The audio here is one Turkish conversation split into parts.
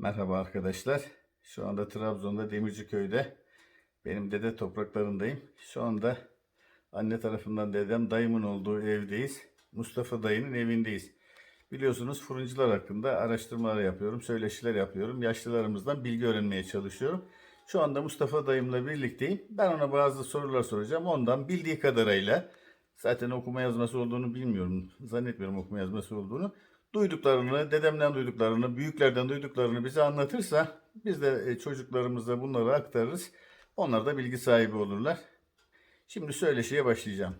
Merhaba arkadaşlar. Şu anda Trabzon'da Demirciköy'de benim dede topraklarındayım. Şu anda anne tarafından dedem dayımın olduğu evdeyiz. Mustafa dayının evindeyiz. Biliyorsunuz fırıncılar hakkında araştırmalar yapıyorum, söyleşiler yapıyorum. Yaşlılarımızdan bilgi öğrenmeye çalışıyorum. Şu anda Mustafa dayımla birlikteyim. Ben ona bazı sorular soracağım. Ondan bildiği kadarıyla zaten okuma yazması olduğunu bilmiyorum. Zannetmiyorum okuma yazması olduğunu. Duyduklarını, dedemden duyduklarını, büyüklerden duyduklarını bize anlatırsa biz de e, çocuklarımıza bunları aktarırız. Onlar da bilgi sahibi olurlar. Şimdi söyleşiye başlayacağım.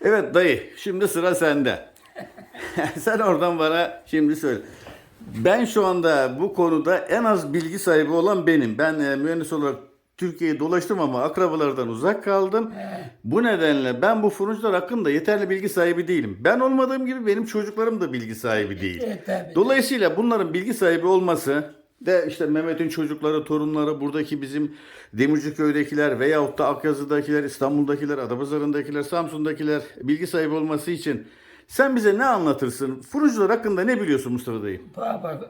Evet dayı, şimdi sıra sende. Sen oradan bana şimdi söyle. Ben şu anda bu konuda en az bilgi sahibi olan benim. Ben e, mühendis olarak Türkiye'yi dolaştım ama akrabalardan uzak kaldım. Bu nedenle ben bu fırıncılar hakkında yeterli bilgi sahibi değilim. Ben olmadığım gibi benim çocuklarım da bilgi sahibi değil. Dolayısıyla bunların bilgi sahibi olması de işte Mehmet'in çocukları, torunları, buradaki bizim Demirciköy'dekiler veyahut da Akyazı'dakiler, İstanbul'dakiler, Adapazarı'ndakiler, Samsun'dakiler bilgi sahibi olması için sen bize ne anlatırsın? Fırıncılar hakkında ne biliyorsun Mustafa dayı? Baba,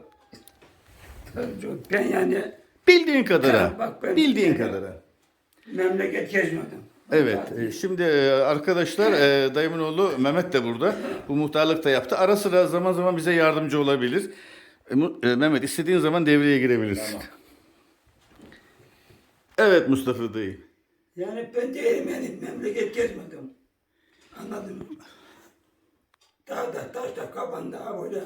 ben yani Bildiğin kadarı. Ya bak ben- Bildiğin kadarı. memleket gezmedim. Evet. e, Şimdi e, arkadaşlar e, dayımın oğlu Mehmet de burada. Bu muhtarlık da yaptı. Ara sıra zaman zaman bize yardımcı olabilir. E, Mu- e, Mehmet istediğin zaman devreye girebilirsin. Evet Mustafa dayı. Yani ben değilim yani memleket gezmedim. Anladın mı? Dağda, taşta, kabanda, böyle.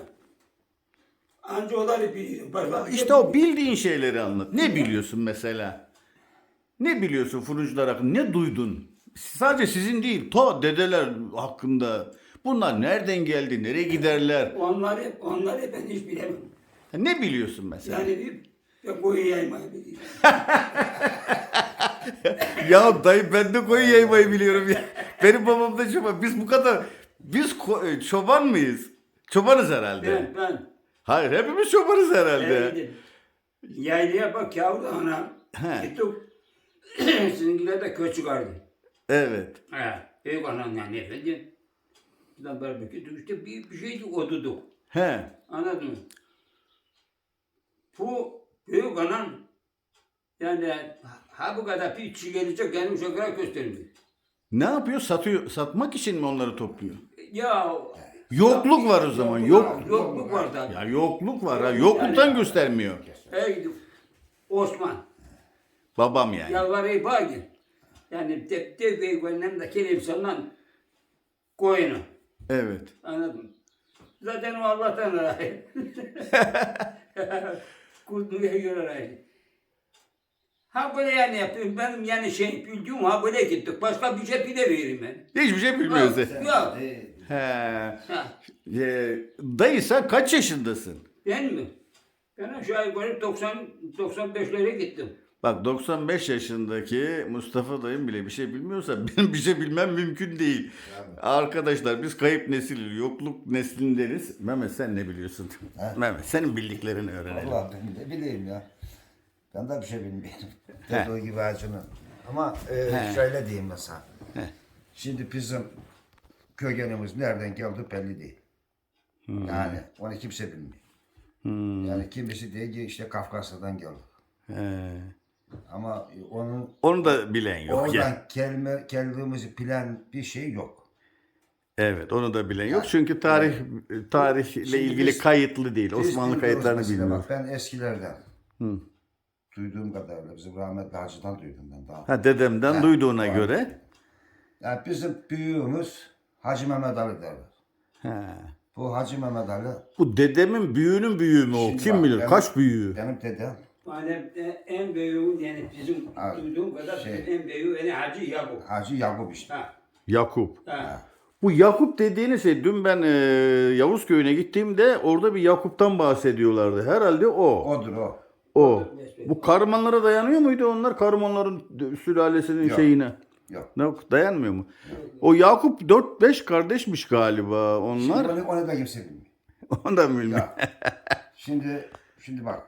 Anca onları biliyorum. Başka İşte o bildiğin şeyleri anlat. Ne biliyorsun mesela? Ne biliyorsun fırıncılar hakkında? Ne duydun? Sadece sizin değil, to dedeler hakkında. Bunlar nereden geldi, nereye giderler? Onları, onları ben hiç bilemem. Ne biliyorsun mesela? Yani bir, koyu yaymayı biliyorum. Ya dayı ben de koyun yaymayı biliyorum ya. Benim babam da çoban. Biz bu kadar biz ko- çoban mıyız? Çobanız herhalde. Ben, ben. Hayır hepimiz çobanız herhalde. Evet. Yaylaya bak yavru ana. He. Gittik. Sizinkiler de köy çıkardı. Evet. He. Büyük anan yani efendim. Buradan beraber gittik işte bir, bir şeydi oduduk. He. Anladın mı? Bu büyük anan yani ha bu kadar bir kişi gelecek gelmiş o kadar göstermiyor. Ne yapıyor? Satıyor. Satmak için mi onları topluyor? Ya Yokluk var o zaman. Yok. yokluk var da. Ya yokluk var ha. Yokluktan göstermiyor. Ey Osman. Babam yani. Yalvarayı bağır. Yani de de ve gönlem de kelim sandan koyunu. Evet. Anladın mı? Zaten o Allah'tan razı. Kurtluya göre razı. Ha böyle yani yapıyorum. Benim yani şey bildiğim ha böyle gittik. Başka bir şey bilemiyorum ben. Hiçbir şey bilmiyorsun. Yok. He. Ha. Ee, dayı sen kaç yaşındasın? Ben mi? Ben aşağı yukarı 90 95'lere gittim. Bak 95 yaşındaki Mustafa dayım bile bir şey bilmiyorsa benim bir şey bilmem mümkün değil. Arkadaşlar biz kayıp nesil, yokluk neslindeniz. Mehmet sen ne biliyorsun? Mehmet senin bildiklerini öğrenelim. Allah ben de bileyim ya. Ben de bir şey bilmiyorum. Dediği gibi acını. Ama e, şöyle diyeyim mesela. Şimdi bizim kökenimiz nereden geldi belli değil. Yani onu kimse bilmiyor. Yani kimisi diyor ki işte Kafkasya'dan geldi. He. Ama onun Onu da bilen yok. oradan ya. kelime, kelimemizi bilen bir şey yok. Evet onu da bilen yok. Çünkü tarih tarihle Şimdi ilgili biz- kayıtlı değil. Biz Osmanlı kayıtlarını bilmiyor. Bak ben eskilerden duyduğum kadarıyla bizim rahmetli Hacı'dan duydum ben daha. Ha dedemden Ha, duyduğuna var. göre. Yani bizim büyüğümüz Hacı Mehmet Ali derler. He. Bu Hacı Mehmet Ali Bu dedemin büyüğünün büyüğü mü o? Şimdi Kim bak, bilir? benim- Kaç büyüğü? benim dedem Alemde en büyüğü yani bizim Abi, duyduğum kadar şey- en büyüğü yani Hacı Yakup. Hacı Yakup işte. Ha. Yakup. Ha. Bu Yakup dediğiniz şey dün ben e, Yavuz köyüne gittiğimde orada bir Yakup'tan bahsediyorlardı. Herhalde o. Odur o. O. Bu Karmanlara dayanıyor muydu onlar? Karmanların sülalesinin Yok. şeyine. Yok. Yok dayanmıyor mu? O Yakup 4-5 kardeşmiş galiba Şimdi onlar. onu, onu da kimse bilmiyor. Onu da bilmiyorum. Ya. şimdi şimdi bak.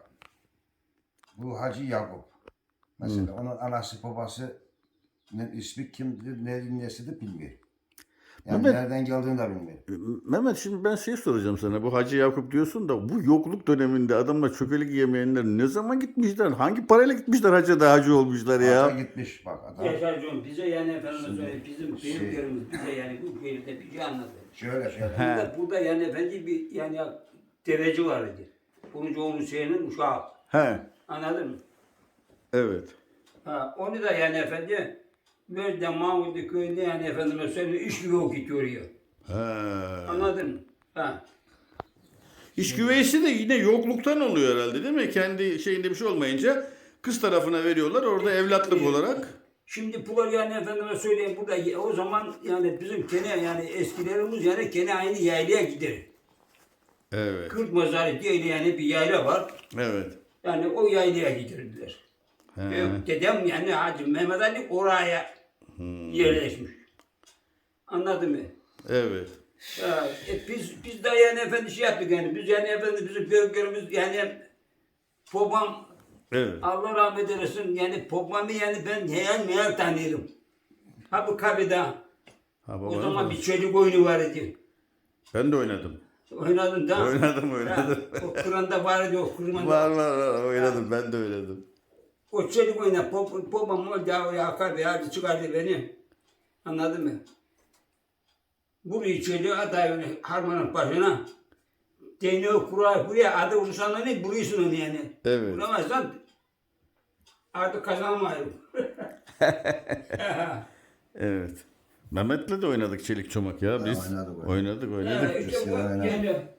Bu Hacı Yakup. Mesela onun anası babası ismi kimdir, ne nesidir bilmiyor. Yani Mehmet- nereden geldiğini de bilmiyorum. Mehmet şimdi ben şey soracağım sana. Bu Hacı Yakup diyorsun da bu yokluk döneminde adamlar çökelik yemeyenler ne zaman gitmişler? Hangi parayla gitmişler hacıda hacı olmuşlar ya? Hacca gitmiş bak adam. Yaşarcığım bize yani efendim söyleyeyim bizim şey- büyüklerimiz bize yani bu köyde bir şey anlattı. Şöyle şöyle. Burada, burada yani efendi bir yani deveci vardı. Bunun çoğunun şeyinin uşağı. He. Anladın mı? Evet. Ha, onu da yani efendi Gözde Mahmutlu köyünde yani efendime söyleyeyim iş gibi okutuyor ya. He. Anladın mı? Ha. İş güveysi de yine yokluktan oluyor herhalde değil mi? Kendi şeyinde bir şey olmayınca kız tarafına veriyorlar orada evlatlık olarak. Şimdi bunlar yani efendime söyleyeyim burada o zaman yani bizim kene yani eskilerimiz yani kene aynı yaylaya gider. Evet. Kürt mezarı diye yani bir yayla var. Evet. Yani o yaylaya giderdiler. He. Dedem yani Hacı Mehmet Ali oraya yerleşmiş. Anladın mı? Evet. Ya, e, biz biz de yani efendi şey yaptık yani biz yani efendi bizim büyüklerimiz yani babam Evet. Allah rahmet eylesin yani babamı yani ben hayal meyal tanıyorum. Ha bu kabide Ha, o babanız zaman bir çocuk oyunu vardı. Ben de oynadım. Oynadın da. Oynadım, oynadım. Ha, o Kur'an'da vardı o Kur'an'da. Var var var oynadım ben de oynadım. O çocuk oyna pop- babam oldu oraya akar bir hadi çıkardı beni. Anladın mı? Burayı çocuğu aday harmanın başına. Değneği kurar buraya adı vurursan ne onu yani. Evet. Vuramazsan artık kazanamayım. Evet. Mehmet'le de oynadık çelik çomak ya biz. oynadık, oynadık. oynadık oynadık. Yani işte bu yani.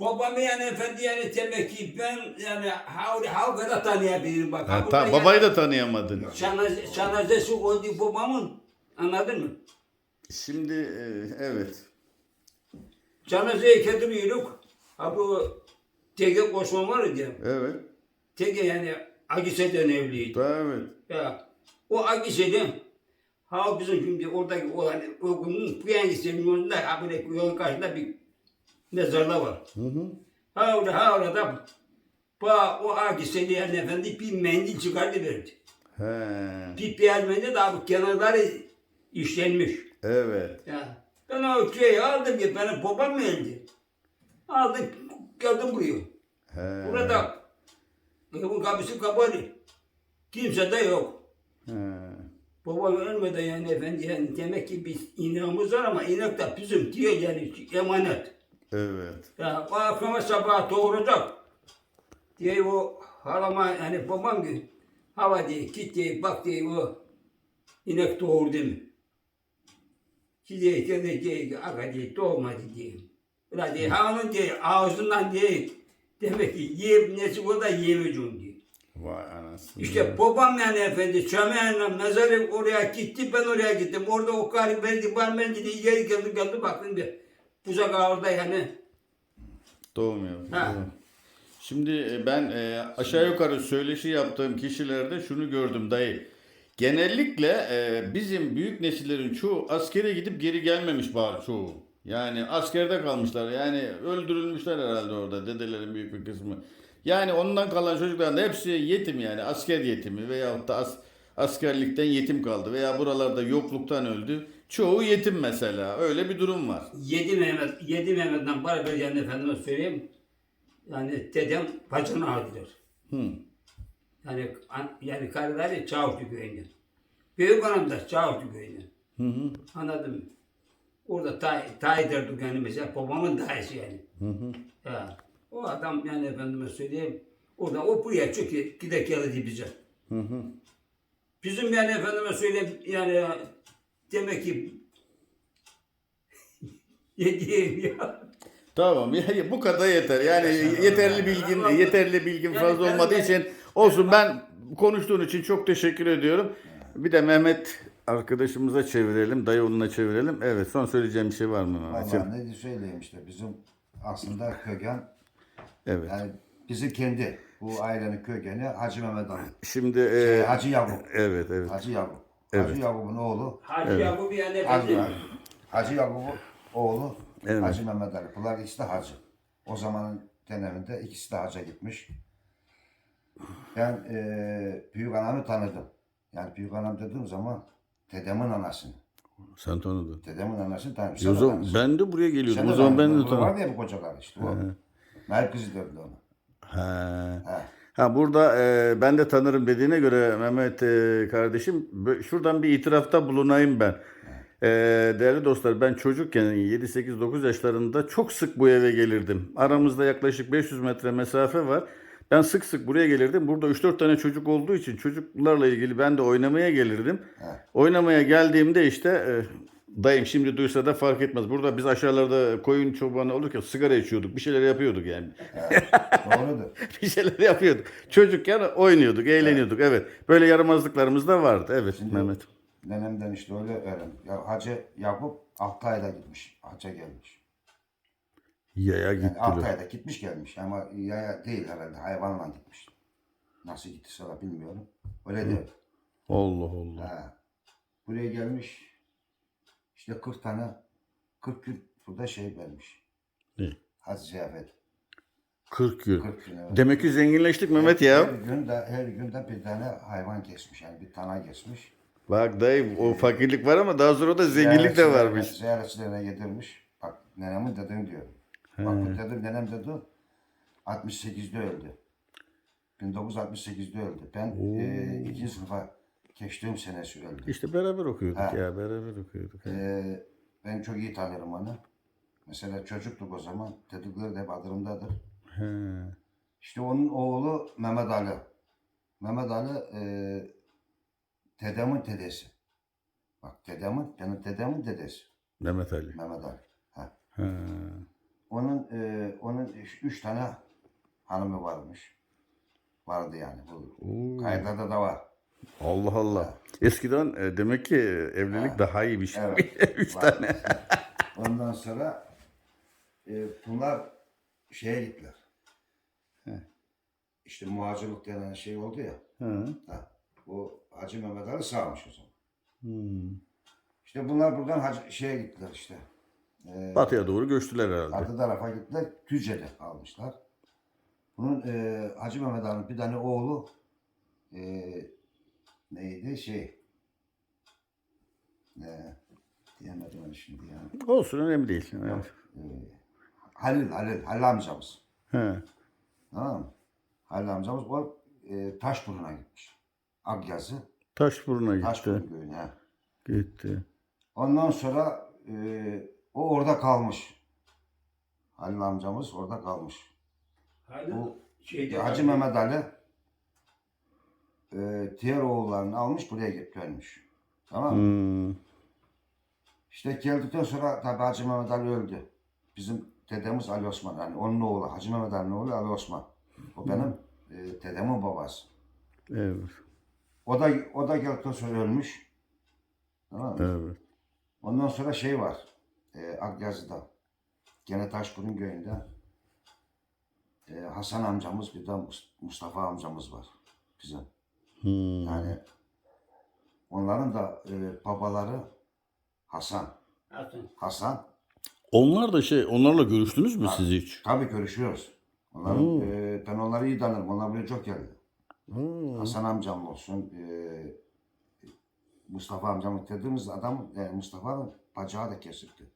Babamı yani efendi yani demek ki ben yani havli havgada tanıyabilirim bak. Ha, burada tamam, yani- babayı da tanıyamadın. Şanaz, şanazesi oldu babamın. Anladın mı? Şimdi e, evet. Cenazeye getiriyorduk. Ha bu tege koşma var ya. Evet. Tege yani Agise'den evliydi. Daha evet. Ya, o Agise'den ha bizim şimdi oradaki o hani o günün Agise'nin yolunda ha böyle yolun karşısında bir mezarda var. Hı hı. Ha orada ha orada ba, o Agise'li yani efendi bir mendil çıkardı verdi. He. Bir beyaz mendil daha bu kenarları işlenmiş. Evet. Ya ben o şeyi aldım ya benim babam öldü? Aldım geldim buraya. He. Burada evin kapısı kapalı. Kimse de yok. He. Babam ölmeden yani efendi yani demek ki biz ineğimiz var ama inek de bizim diyor yani emanet. Evet. Ya akşama sabah doğuracak. Diye o halama yani babam gibi hava diye git diye bak diye o inek doğurdu mu? Ki diye kendi diye aga diye doğmadı diye. Ulan diye ha onun diye ağzından diye demek ki yiyip nesi o da yiyemeyeceğim diye. Vay anasını. İşte babam yani efendi çömeğinle mezarı oraya gitti ben oraya gittim. Orada o karı verdi ben ben dedi geri geldi geldi baktım bir uzak orada yani. Yaptı. Ha. Şimdi e, ben e, aşağı yukarı söyleşi yaptığım kişilerde şunu gördüm dayı. Genellikle e, bizim büyük nesillerin çoğu askere gidip geri gelmemiş bari çoğu. Yani askerde kalmışlar. Yani öldürülmüşler herhalde orada dedelerin büyük bir kısmı. Yani ondan kalan çocukların da hepsi yetim yani asker yetimi veyahut da as, askerlikten yetim kaldı veya buralarda yokluktan öldü. Çoğu yetim mesela. Öyle bir durum var. Yedi Mehmet, Yedi Mehmet'den beraber yani efendime söyleyeyim. Yani dedem bacını aldılar. Hı. Yani an- yani karıları Çavuşlu köyünden. Büyük hanım da Çavuşlu köyünden. Hı hı. Anladın mı? Orada tay, tay derdik yani mesela babamın dayısı yani. Hı hı. Ya, o adam yani efendime söyleyeyim. Orada o buraya çünkü gidek geldi bize. Hı hı. Bizim yani efendime söyleyeyim yani demek ki yediğim ya. Tamam ya bu kadar yeter. Yani yeterli bilgin yeterli bilgin Yani fazla olmadığı için olsun ben konuştuğun için çok teşekkür ediyorum. Bir de Mehmet arkadaşımıza çevirelim, dayı oğluna çevirelim. Evet son söyleyeceğim bir şey var mı Mehmetciğim? Vallahi ne diye söyleyeyim işte bizim aslında köken Evet. yani bizim kendi bu ailenin kökeni Hacı Mehmet Ali. Şimdi Şey, e, Hacı Yakup. evet evet. Hacı Yakup. Evet. Hacı Yakup'un oğlu. Hacı Yakup yani Hacı, efendim. Hacı Yakup'un oğlu Evet. Hacı Mehmet Ali. Bunlar ikisi de hacı. O zamanın döneminde ikisi de hacca gitmiş. Ben eee büyük anamı tanıdım. Yani büyük anam dediğim zaman dedemin anasını. Sen tanıdın. Dedemin anasını tanıdım. E Sen o zaman ben de buraya Sen geliyordum. de O zaman ben de tanıdım. Var ya bu kocalar işte. O. Mer kızı derdi ona. He. He. Ha burada e, ben de tanırım dediğine göre Mehmet e, kardeşim şuradan bir itirafta bulunayım ben. E, değerli dostlar ben çocukken 7-8-9 yaşlarında çok sık bu eve gelirdim. Aramızda yaklaşık 500 metre mesafe var. Ben sık sık buraya gelirdim. Burada 3-4 tane çocuk olduğu için çocuklarla ilgili ben de oynamaya gelirdim. Oynamaya geldiğimde işte e, dayım şimdi duysa da fark etmez. Burada biz aşağılarda koyun çobanı olurken sigara içiyorduk. Bir şeyler yapıyorduk yani. Doğrudur. bir şeyler yapıyorduk. Çocukken oynuyorduk, eğleniyorduk. Evet. Böyle yaramazlıklarımız da vardı. Evet Mehmet. Nenemden işte öyle öğrendim. Ya, Hacı Yakup 6 ayda gitmiş. Hacca gelmiş. Yaya Yani gitti. 6 ayda gitmiş gelmiş ama yaya değil herhalde hayvanla gitmiş. Nasıl gittiyse de bilmiyorum. Öyle diyor. Allah Allah. Ha. Buraya gelmiş. İşte 40 tane 40 gün burada şey vermiş. Ne? Hacı ziyafet. 40 gün. 40 gün evet. Demek ki zenginleştik Mehmet ya. Her gün de her gün de bir tane hayvan kesmiş yani bir tana kesmiş. Bak dayı o fakirlik var ama daha sonra da zenginlik de varmış. Ziyaretçilerine yedirmiş. Bak nenemin dedem diyor. Bak bu dedim nenem dedi 68'de öldü. 1968'de öldü. Ben e, ikinci sınıfa geçtiğim senesi öldü. İşte beraber okuyorduk Ha. ya. Beraber okuyorduk. E, ben çok iyi tanırım onu. Mesela çocuktuk o zaman. Dedikleri de hep adımdadır. He. İşte onun oğlu Mehmet Ali. Mehmet Ali e, dedemin dedesi. Bak dedemin, benim dedemin dedesi. Mehmet Ali. Mehmet Ali. Ha. He. Onun e, onun üç, üç tane hanımı varmış. Vardı yani. Bu Oo. kayıtlarda da var. Allah Allah. Eskiden e, demek ki evlilik daha iyiymiş. Evet. Üç var. tane. Ondan sonra e, bunlar şeye gittiler. İşte muhacirlik denen şey oldu ya. Hı. Ha, bu Hacı Mehmet Ali sağmış o zaman. Hmm. İşte bunlar buradan hacı, şeye gittiler işte. E, Batıya doğru göçtüler herhalde. Arka tarafa gittiler. Tücce'de almışlar. Bunun e, Hacı Mehmet Ali'nin bir tane oğlu e, neydi şey e, diyemedim onu şimdi yani. Olsun önemli değil. Evet. Halil, Halil, Halil amcamız. He. Tamam mı? Halil amcamız o e, Taşburun'a gitmiş. Akyazı, Taşburun'a gitti. Taşburun köyüne. Gitti. Ondan sonra e, o orada kalmış. Halil amcamız orada kalmış. Hadi Bu şeyde Hacı Mehmet Ali e, diğer oğullarını almış buraya getirmiş. Tamam mı? Hmm. İşte geldikten sonra tabii Hacı Mehmet Ali öldü. Bizim dedemiz Ali Osman. Yani onun oğlu Hacı Mehmet Ali'nin oğlu Ali Osman. O benim e, dedemin babası. Evet. O da o da geldikten sonra ölmüş. Tamam mı? Evet. Ondan sonra şey var. E, Akyazı'da. Gene Taşburun köyünde. E, Hasan amcamız bir de Mus- Mustafa amcamız var. Bizim. Hmm. Yani onların da e, babaları Hasan. Hasan. Hasan. Onlar da şey, onlarla görüştünüz mü siz hiç? Tabii görüşüyoruz. Onların, Oo. e, ben onları iyi tanırım. Onlar buraya çok geldi. Hmm. Hasan amcam olsun. E, Mustafa amcam dediğimiz adam e, Mustafa'nın bacağı da kesildi.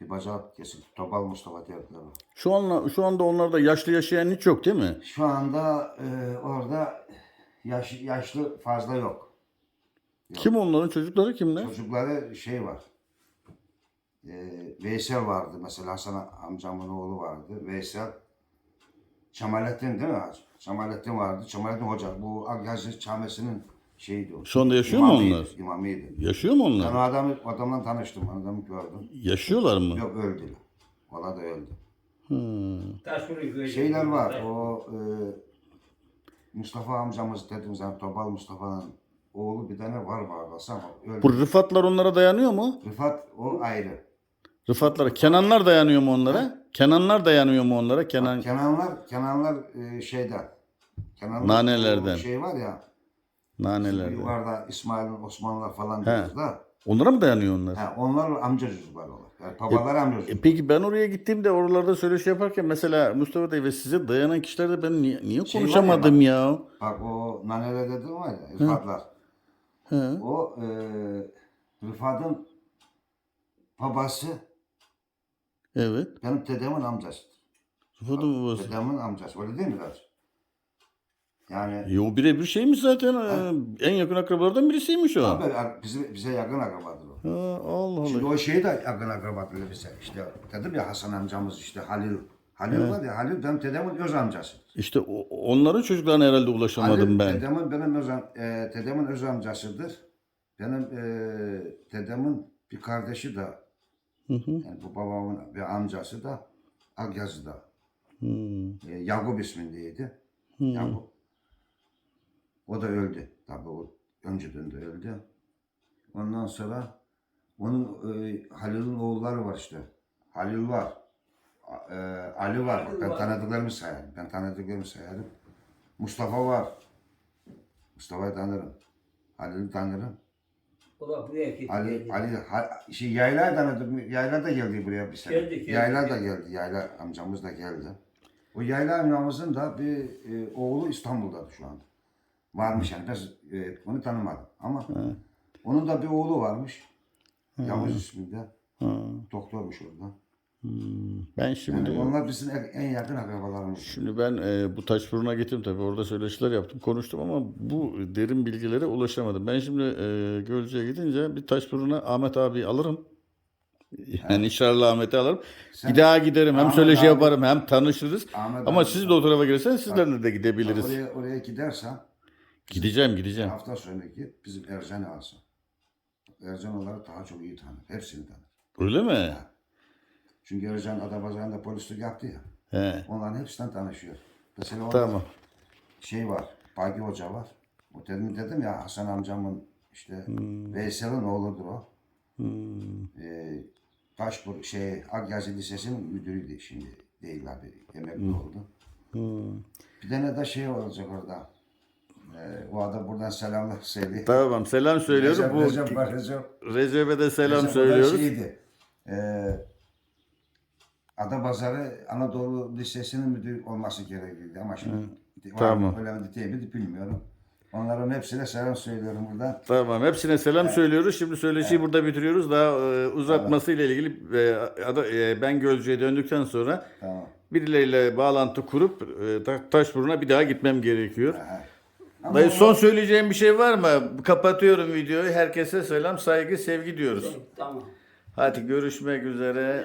Bir bacağı kesildi. Topal Mustafa derdiler. Şu an şu anda onlarda yaşlı yaşayan hiç yok değil mi? Şu anda e, orada yaş, yaşlı fazla yok. Kim onların çocukları kimler? Çocukları şey var. E, Veysel vardı mesela Hasan amcamın oğlu vardı. Veysel. Çamalettin değil mi? Çamalettin vardı. Çamalettin Hoca. Bu Akyazı Çamesi'nin şeyiydi o. Şu anda yaşıyor mu İmamıydı, onlar? İmamıydı. Yaşıyor mu Ben onlar? o adamı, adamla tanıştım. Adamı gördüm. Yaşıyorlar mı? Yok öldü. Valla da öldü. Hmm. Şeyler var. O e, Mustafa amcamız dediğimiz zaman Topal Mustafa'nın oğlu bir tane var babası ama öldü. Bu Rıfatlar onlara dayanıyor mu? Rıfat o ayrı. Rıfatlar, Kenanlar dayanıyor mu onlara? Kenanlar dayanıyor mu onlara? Kenan Kenanlar, Kenanlar e, şeyden. Kenanlar, Nanelerden. Şey var ya. naneler. Yukarıda İsmail, Osmanlılar falan diyoruz da. Onlara mı dayanıyor onlar? He, onlar amca çocuklar olur. Yani amca E çocuklar. peki ben oraya gittiğimde oralarda söyleşi yaparken mesela Mustafa Bey ve size dayanan kişilerde ben niye, niye Şey var ya konuşamadım ya? Bak o naneler dediğim var ya. Rıfatlar. He. O e, Rıfat'ın babası Evet. benim dedemin amcasıdır. Rıfat'ın babası. Dedemin amcası. Öyle değil mi kardeşim? Yani Yo birebir şeymiş zaten. Ee, En yakın akrabalardan birisiymiş o. Abi, bize, bize yakın akrabadır o. Ha, Allah Şimdi Allah. o şey de yakın akrabadır bize. İşte dedim ya Hasan amcamız işte Halil. Halil var ya Halil benim dedemin öz amcası. İşte o- onların çocuklarına herhalde ulaşamadım Halil ben. dedemin benim öz, e, dedemin öz amcasıdır. Benim e, dedemin bir kardeşi de Hı hı. yani bu babamın bir amcası da Akyazı'da. Hmm. E, Yakup ismindeydi. Yakup. O da öldü. Tabii o önceden de öldü. Ondan sonra onun e, Halil'in oğulları var işte. Halil var. E, Ali var. Bak, ben tanıdıklarımı sayarım. Ben tanıdıklarımı sayarım. Mustafa var. Mustafa'yı tanırım. Halil'i tanırım. O da buraya gitti. Ali, Ali, ha, şey, Yayla tanıdım. Yayla da geldi buraya bir sene. Geldi, geldi, Yayla da geldi. Yayla amcamız da geldi. O Yayla amcamızın da bir e, oğlu İstanbul'da şu anda. Varmış yani. Ben e, onu tanımadım. Ama onun da bir oğlu varmış. Yavuz isminde. Ha. Doktormuş orada. Hmm. Ben şimdi Yani onlar bizim en- yakın akrabalarımız. şimdi ben e, bu Taşburun'a gittim tabii orada söyleşiler yaptım konuştum ama bu derin bilgilere ulaşamadım. Ben şimdi e, Gölcük'e gidince bir Taşburun'a Ahmet abi alırım. Yani inşallah Ahmet'i alırım. Sen- bir daha giderim hem Ahmet söyleşi abi- yaparım hem tanışırız. Ahmet Ama abi- siz de o tarafa gelirseniz sizlerle de gidebiliriz. Oraya, oraya gidersen Gideceğim gideceğim. hafta git bizim Ercan'ı alsın. Ercan onları daha çok iyi tanır. Hepsini tanır. Öyle mi? Çünkü Ercan Adapazarı'nda polislik yaptı ya. He. Onların hepsinden tanışıyor. Mesela Tamam. şey var. Bagi Hoca var. O dedim, dedim ya Hasan amcamın işte Veysel'in oğludur o. Hmm. Ee, Taşbur şey Akyazi Lisesi'nin müdürüydü şimdi değil abi. Emekli oldu. Hmm. Bir tane de şey olacak orada. Ee, o adam buradan selamlar söylüyor. Tamam selam söylüyorum. Recep, Bu Recep var Recep. Recep'e de selam Recep söylüyoruz. Şeydi, ee, Adapazarı Anadolu Lisesi'nin müdür olması gerekirdi ama şimdi var Tamam. öyle mi değil mi bilmiyorum. Onların hepsine selam söylüyorum buradan. Tamam hepsine selam söylüyoruz. Şimdi söyleşiyi burada bitiriyoruz. Daha e, uzatması ile ilgili e, ada- e, ben Gölcük'e döndükten sonra Tamam. birileriyle bağlantı kurup e, Ta- Taşburun'a bir daha gitmem gerekiyor. Ama Dayı son söyleyeceğim bir şey var mı? Kapatıyorum videoyu. Herkese selam, saygı, sevgi diyoruz. Tamam. Hadi görüşmek üzere.